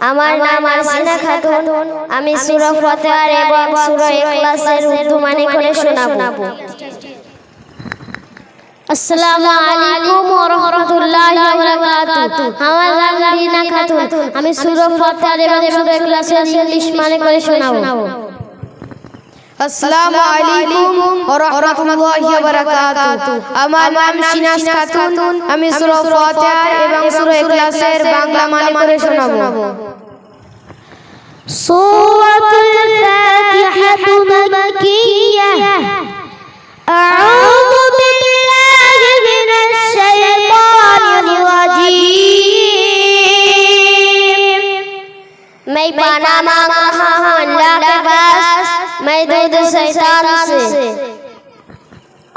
আমার আমি সূরা ফাতিহা আমার আমি সূরা ফাতিহা ইংলিশ মানে করে শোনাবো। আসসালামু আলাইকুম ওয়া রাহমাতুল্লাহি ওয়া বারাকাতুহু। আমার নাম সিনাস খাতুন। আমি সূরা ফাতিহা এবং সূরা ইখলাসের বাংলা মানে করে শোনাবো। সূরাতুল ফাতিহা মাকিয়্যা আউযু বিল্লাহি মিনাশ শাইতানির রাজীম। मैं पनामा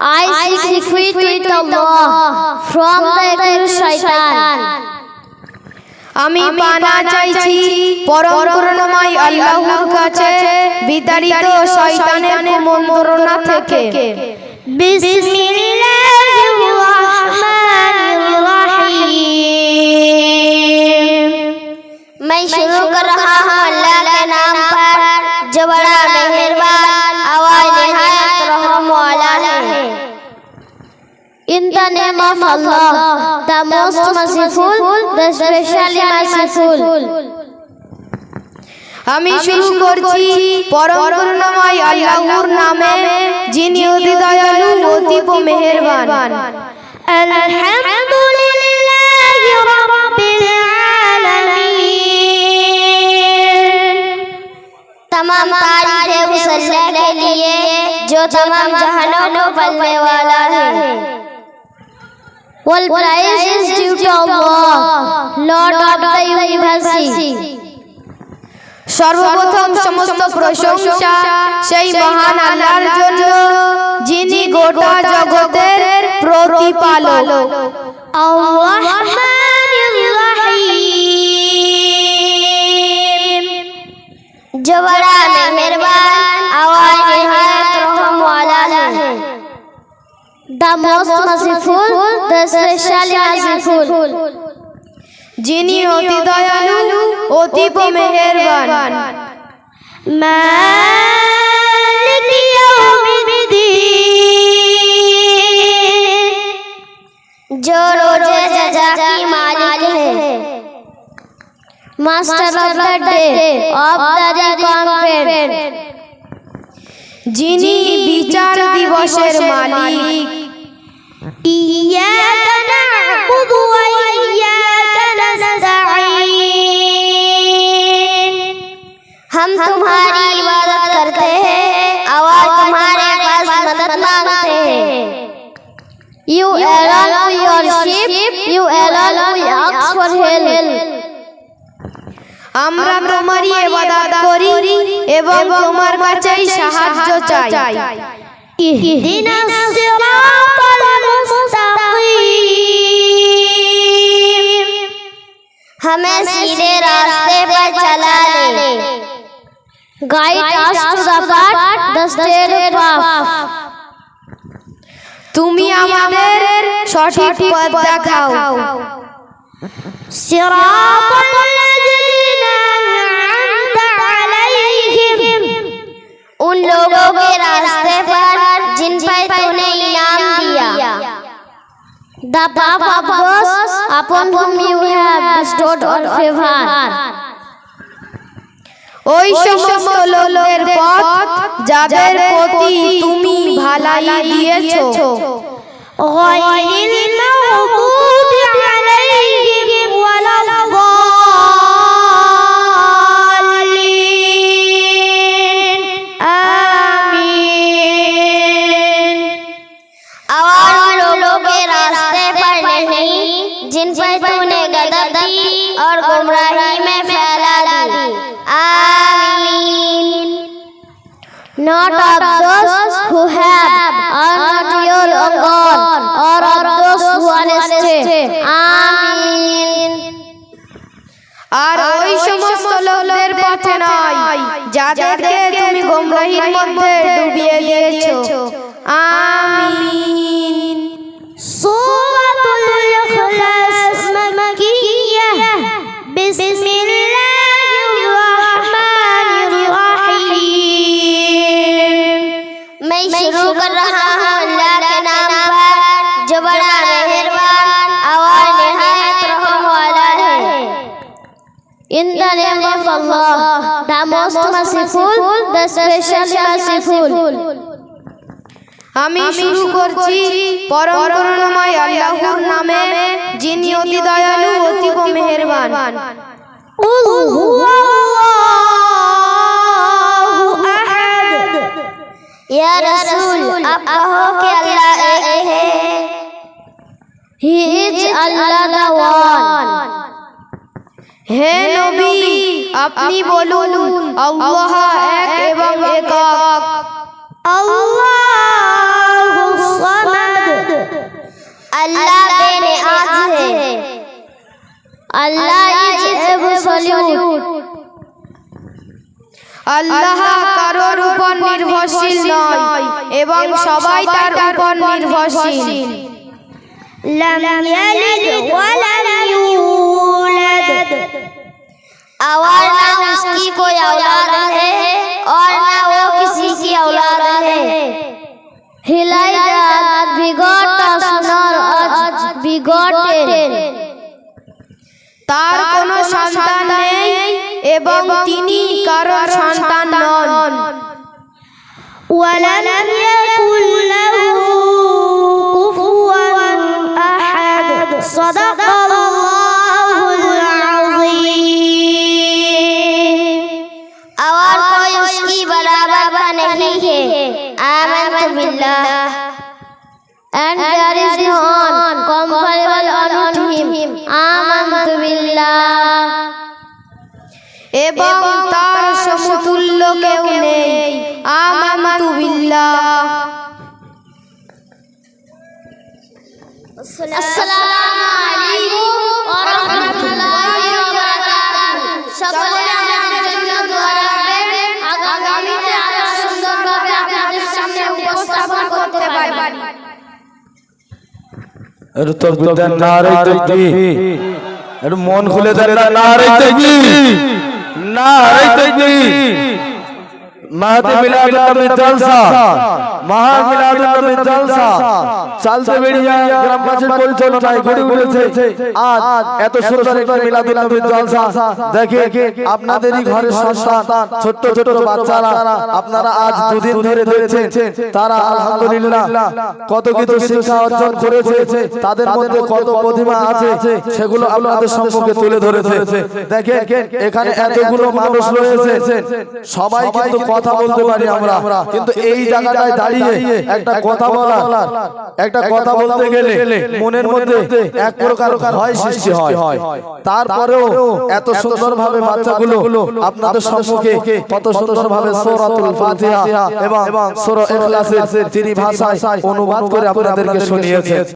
I secret refuge with Allah from the evil shaitan. আমি পানা চাইছি পরম করুণাময় আল্লাহর কাছে বিতাড়িত শয়তানের মন্ত্রণা থেকে। বিসমিল্লাহির রহমানির রহিম। In the name of Allah, the most merciful, the specially merciful. আমি শুরু করছি পরম করুণাময় আল্লাহর নামে যিনি অতি দয়ালু অতীব মেহেরবান तमाम तारीफ़ है उस अल्लाह के लिए जो तमाम जहानों को पलने वाला है All praise is due to Allah, Lord of the University. সর্বপ্রথম সমস্ত প্রশংসা সেই মহান আল্লাহর জন্য যিনি গোটা জগতের প্রতিপালক। জবরান Meherban the most merciful, the specially merciful. যিনি অতি দয়ালু অতীব মেহেরবান। মালিক ইয়াউমিদ্দিন জো রোজ জাজা কি মালিক হে। Master of the day of the recompense যিনি বিচার দিবসের মালিক। إياك نعبد وإياك نستعين हम तुम्हारी इबादत करते हैं और तुम्हारे पास मदद मांगते हैं You alone we worship, you alone we ask for help. আমরা তোমারই ইবাদত করি এবং তোমার কাছেই সাহায্য চাই ইহদিনাস সিরাত हमें सीधे रास्ते पर चला ले guide us to the path the उन लोगों के रास्ते पर जिन पर तूने इनाम दिया the of upon whom you have bestowed all favor. ওই সমস্ত লোকদের পথ যাদের প্রতি তুমি ভালাই দিয়েছ গায়রিল মাগদূব not of those who have or not your own God or of those who are astray. Amen. আর ওই সমস্ত লোকদের পথে নয় যাদেরকে তুমি গোমরাহির মধ্যে ডুবিয়ে দিয়েছ আমিন In the name of Allah, the most merciful, the specially merciful. আমি শুরু করছি পরম করুণাময় আল্লাহর নামে যিনি অতি দয়ালু অতীব মেহেরবান। ইয়া রাসূল আপ কহো কে আল্লাহ এক হে। He is Allah the one হে নবী আপনি বলুন আল্লাহ এক এবং একক। আল্লাহু সামাদ। আল্লাহ বেনে আছে। আল্লাহ ইজ আল্লাহ কারোর উপর নির্ভরশীল নয় এবং সবাই তার উপর নির্ভরশীল। লাম ইয়ালিদ ওয়া লাম और ना उसकी कोई औलाद है और ना वो किसी की औलाद है हिलाई रात बिगट सुनर अज बिगटेन তার কোনো সন্তান নেই এবং তিনি কারোর সন্তান নন ওয়ালাম آمنت بالله and there is no one comparable unto him. آمنت بالله এবং তার সমতুল্য কেউ নেই আমান্তু বিল্লাহ আসসালামু তকবির দেন নারে তকবির একটু মন খুলে দেন না নারে তকবির নারে তকবির মাহাতে মিলাদ নবী জলসা মহা মিলাদ নবী জলসা চালতে বেরিয়ে গ্রামবাসীর পরিচালনায় গড়ে উঠেছে আজ এত সুন্দর একটা মিলাদ নবী জলসা দেখে আপনাদেরই ঘরের সন্তান ছোট্ট ছোট্ট বাচ্চারা আপনারা আজ দুদিন ধরে দেখছেন তারা আলহামদুলিল্লাহ কত কিছু শিক্ষা অর্জন করেছে তাদের মধ্যে কত প্রতিভা আছে সেগুলো আপনাদের সম্মুখে তুলে ধরেছে দেখেন এখানে এতগুলো মানুষ রয়েছে সবাই কিন্তু কথা বলতে পারি আমরা। কিন্তু এই জায়গাটায় দাঁড়িয়ে একটা কথা বলা একটা কথা বলতে গেলে মনের মধ্যে এক প্রকার ভয় সৃষ্টি হয়। তারপরেও এত সুন্দরভাবে বাচ্চাগুলো আপনাদের সম্মুখে কত সুন্দরভাবে সূরাতুল ফাতিহা এবং সূরা ইখলাসের তিনি ভাষায় অনুবাদ করে আপনাদেরকে শুনিয়েছে